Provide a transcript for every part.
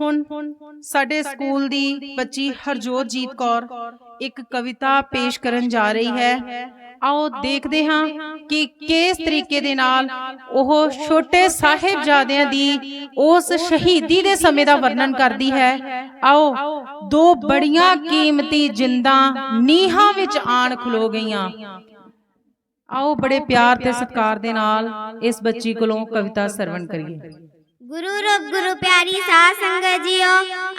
ਹੁਣ ਸਾਡੇ ਸਕੂਲ ਦੀ ਬੱਚੀ ਹਰਜੋਤਜੀਤ ਕੌਰ ਇੱਕ ਕਵਿਤਾ ਪੇਸ਼ ਕਰਨ ਜਾ ਰਹੀ ਹੈ। ਆਓ ਦੇਖਦੇ ਹਾਂ ਕਿ ਕਿਸ ਤਰੀਕੇ ਦੇ ਨਾਲ ਉਹ ਛੋਟੇ ਸਾਹਿਬਜ਼ਾਦਿਆਂ ਦੀ ਉਸ ਸ਼ਹੀਦੀ ਦੇ ਸਮੇਂ ਦਾ ਵਰਣਨ ਕਰਦੀ ਹੈ। ਆਓ ਦੋ ਬੜੀਆਂ ਕੀਮਤੀ ਜਿੰਦਾਂ ਨੀਹਾਂ ਵਿੱਚ ਆਣ ਖਲੋ ਗਈਆਂ। ਆਓ ਬੜੇ ਪਿਆਰ ਤੇ ਸਤਿਕਾਰ ਦੇ ਨਾਲ ਇਸ ਬੱਚੀ ਕੋਲੋਂ ਕਵਿਤਾ ਸਰਵਣ ਕਰੀਏ। ਗੁਰੂ ਰੂਪ ਗੁਰੂ ਪਿਆਰੀ ਸਾਧ ਸੰਗਤ ਜੀਓ,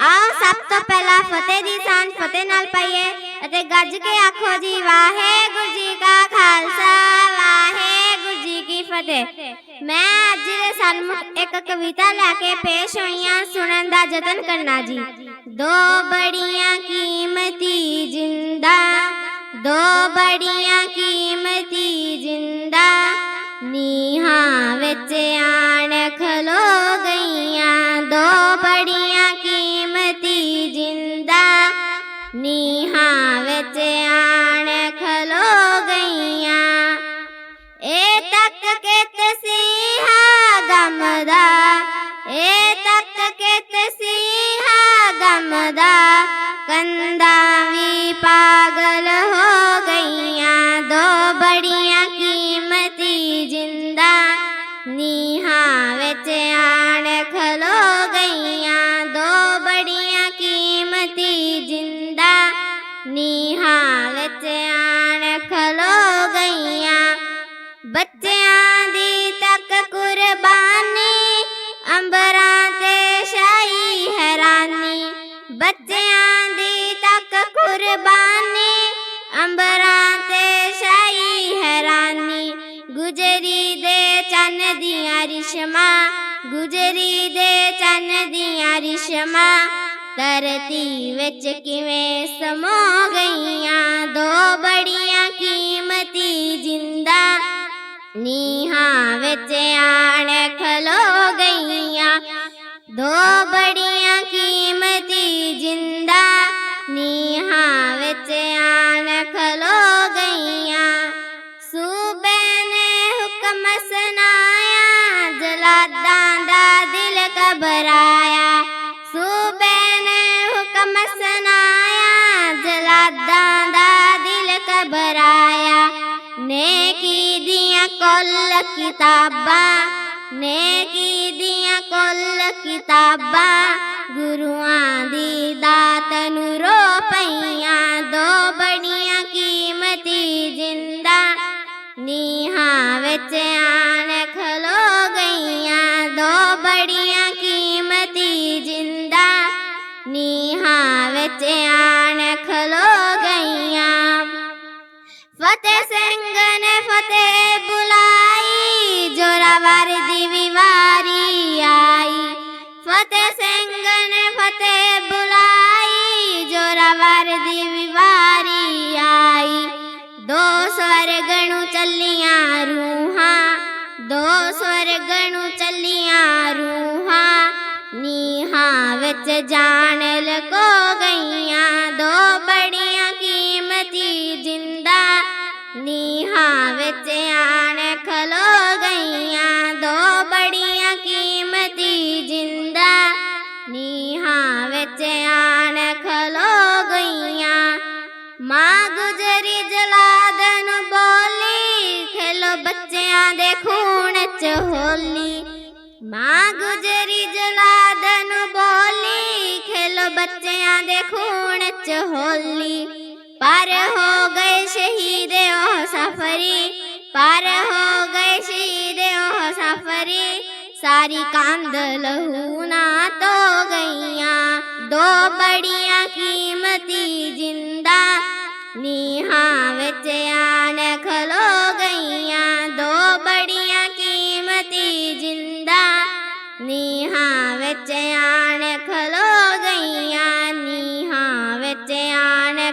ਆਓ ਸਭ ਤੋਂ ਪਹਿਲਾਂ ਫਤਿਹ ਦੀ ਸਾਂਝ ਫਤਿਹ ਨਾਲ ਪਾਈਏ ਅਤੇ ਗੱਜ ਕੇ ਆਖੋ ਜੀ, ਵਾਹਿਗੁਰੂ ਜੀ ਕਾ ਖਾਲਸਾ, ਵਾਹਿਗੁਰੂ ਜੀ ਕੀ ਫਤਿਹ। ਮੈਂ ਅੱਜ ਦੇ ਸਨਮੁਖ ਇੱਕ ਕਵਿਤਾ ਲੈ ਕੇ ਪੇਸ਼ ਹੋਈਆਂ ਸੁਣਨ ਦਾ ਯਤਨ ਕਰਨਾ ਜੀ। ਦੋ ਬੜੀਆਂ ਕੀਮਤੀ ਜਿੰਦਾ, ਦੋ ਬੜੀਆਂ ਕੀਮਤੀ ਜਿੰਦਾ, ਨੀਹਾਂ ਵਿੱਚ ਆਣ ਨੀਹਾਂ ਵਿੱਚ ਆਣ ਬੱਚਿਆਂ ਦੀ ਤੱਕ ਕੁਰਬਾਨੀ, ਅੰਬਰਾਂ ਤੇ ਸ਼ਾਹੀ ਹੈਰਾਨੀ। ਬੱਚਿਆਂ ਦੀ ਤੱਕ ਕੁਰਬਾਨੀ, ਅੰਬਰਾਂ ਤੇ ਸ਼ਾਹੀ ਹੈਰਾਨੀ। ਗੁਜਰੀ ਦੇ ਚੰਨ ਦੀਆਂ ਰਿਸ਼ਮਾ, ਗੁਜਰੀ ਦੇ ਚੰਨ ਦੀਆਂ ਰਿਸ਼ਮਾ। ਧਰਤੀ ਵਿੱਚ ਕਿਵੇਂ ਸਮੋ ਨੀਹਾਂ ਵਿੱਚ ਆਣ ਖਲੋ ਗਈਆਂ। ਦੋ ਬੜੀਆਂ ਕੀਮਤੀ ਜਿੰਦਾ ਨੀਹਾਂ ਵਿੱਚ ਆਣ ਖਲੋ ਗਈਆਂ। ਸੂਬੇ ਨੇ ਹੁਕਮ ਸੁਨਾਇਆ ਜਲਾਦਾਂ ਦਾ ਦਿਲ ਘਬਰਾਇਆ। ਸੂਬੇ ਨੇ ਹੁਕਮ ਸੁਨਾਇਆ ਜਲਾਦਾਂ ਦਾ ਦਿਲ ਘਬਰਾਇਆ। ਨੇਕੀ ਦੀਆਂ ਕੋਲ ਕਿਤਾਬਾਂ, ਨੇਕੀ ਦੀਆਂ ਕੁੱਲ ਕਿਤਾਬਾਂ, ਗੁਰੂਆਂ ਦੀ ਦਾਤ ਨੂੰ ਰੋ ਪਈਆਂ, ਦੋ ਬੜੀਆਂ ਕੀਮਤੀ ਜਿੰਦਾ, ਨੀਹਾਂ ਵਿੱਚ ਆਣ ਖਲੋ ਗਈਆਂ, ਦੋ ਬੜੀਆਂ ਕੀਮਤੀ ਜਿੰਦਾ, ਨੀਹਾਂ ਵਿੱਚ ਆਣ ਖਲੋ ਗਈਆਂ। ਫਤਿਹ ਸਿੰਘ ਨੇ ਫਤਿਹ ਜਾਣ ਲਕੋ ਗਈਆਂ, ਦੋ ਬੜੀਆਂ ਕੀਮਤੀ ਜਿੰਦਾ। ਨੀਹਾਂ ਵਿੱਚ ਆਣ ਖਲੋ ਗਈਆਂ, ਦੋ ਬੜੀਆਂ ਕੀਮਤੀ ਜਿੰਦਾ। ਨੀਹਾਂ ਵਿੱਚ ਆਣ ਖਲੋ ਗਈਆਂ। ਮਾਂ ਗੁਜਰੀ ਜਲਾਦਨ ਬੋਲੀ, ਖੇਲੋ ਬੱਚਿਆਂ ਦੇ ਖੂਨ ਚ ਹੋਲੀ। ਮਾਂ ਬੱਚਿਆਂ ਦੇ ਖੂਨ ਚ ਹੋਲੀ। ਪਰ ਹੋ ਗਏ ਸ਼ਹੀਦ ਉਹ ਸਫਰੀ। ਪਰ ਹੋ ਗਏ ਸ਼ਹੀਦ ਉਹ ਸਫਰੀ। ਸਾਰੀ ਕੰਧ ਲਹੂ ਨਾ ਤੋ ਗਈਆਂ। ਦੋ ਬੜੀਆਂ ਕੀਮਤੀ ਜਿੰਦਾ। ਨੀਹਾਂ ਵਿੱਚ ਆਣ ਖਲੋ ਗਈਆਂ। ਦੋ ਬੜੀਆਂ ਕੀਮਤੀ ਜਿੰਦਾ। ਨੀਹਾਂ ਵਿੱਚ ਆਣ